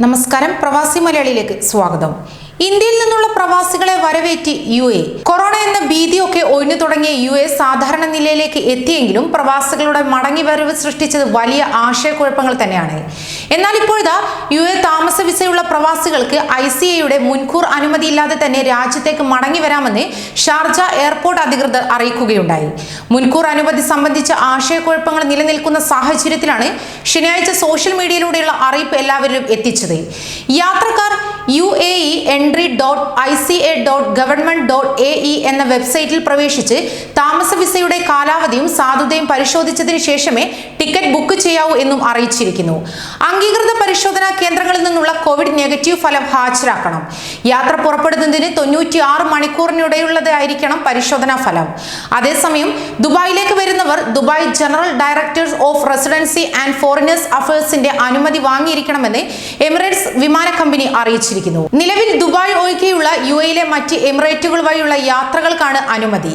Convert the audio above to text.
നമസ്കാരം. പ്രവാസി മലയാളിയിലേക്ക് സ്വാഗതം. ഇന്ത്യയിൽ നിന്നുള്ള പ്രവാസികളെ വരവേറ്റി യു എ കൊറോണ എന്ന ഭീതിയൊക്കെ ഒഴിഞ്ഞു തുടങ്ങിയ യു എസ് സാധാരണ നിലയിലേക്ക് എത്തിയെങ്കിലും പ്രവാസികളുടെ മടങ്ങി വരവ് സൃഷ്ടിച്ചത് വലിയ ആശയക്കുഴപ്പങ്ങൾ തന്നെയാണ്. എന്നാൽ ഇപ്പോഴിതാ യു എ താമസ വിസയുള്ള പ്രവാസികൾക്ക് ഐ സി എയുടെ മുൻകൂർ അനുമതിയില്ലാതെ തന്നെ രാജ്യത്തേക്ക് മടങ്ങി വരാമെന്ന് ഷാർജ എയർപോർട്ട് അധികൃതർ അറിയിക്കുകയുണ്ടായി. മുൻകൂർ അനുമതി സംബന്ധിച്ച ആശയക്കുഴപ്പങ്ങൾ നിലനിൽക്കുന്ന സാഹചര്യത്തിലാണ് ശനിയാഴ്ച സോഷ്യൽ മീഡിയയിലൂടെയുള്ള അറിയിപ്പ് എല്ലാവരിലും എത്തിച്ചത്. യാത്രക്കാർ U A E entry dot I C A dot government dot A E എന്ന വെബ്സൈറ്റിൽ പ്രവേശിച്ച് താമസ വിസയുടെ കാലാവധിയും സാധുതയും പരിശോധിച്ചതിന് ശേഷമേ ടിക്കറ്റ് ബുക്ക് ചെയ്യാവൂ എന്നും അറിയിച്ചിരിക്കുന്നു. അംഗീകൃത പരിശോധനാ കേന്ദ്രങ്ങളിൽ നിന്നുള്ള കോവിഡ് നെഗറ്റീവ് ഫലം ഹാജരാക്കണം. യാത്ര പുറപ്പെടുന്നതിന് തൊണ്ണൂറ്റി ആറ് മണിക്കൂറിനിടയുള്ളതായിരിക്കണം പരിശോധനാ ഫലം. അതേസമയം ദുബായിലേക്ക് വരുന്നവർ Dubai general directors of residency and foreigners അഫയേഴ്സിന്റെ അനുമതി വാങ്ങിയിരിക്കണമെന്ന് എമിറേറ്റ്സ് വിമാന കമ്പനി നിലവിൽ ദുബായ് ഒഴികെയുള്ള യു എയിലെ മറ്റ് എമിറേറ്റുകൾ വഴിയുള്ള യാത്രകൾക്കാണ് അനുമതി.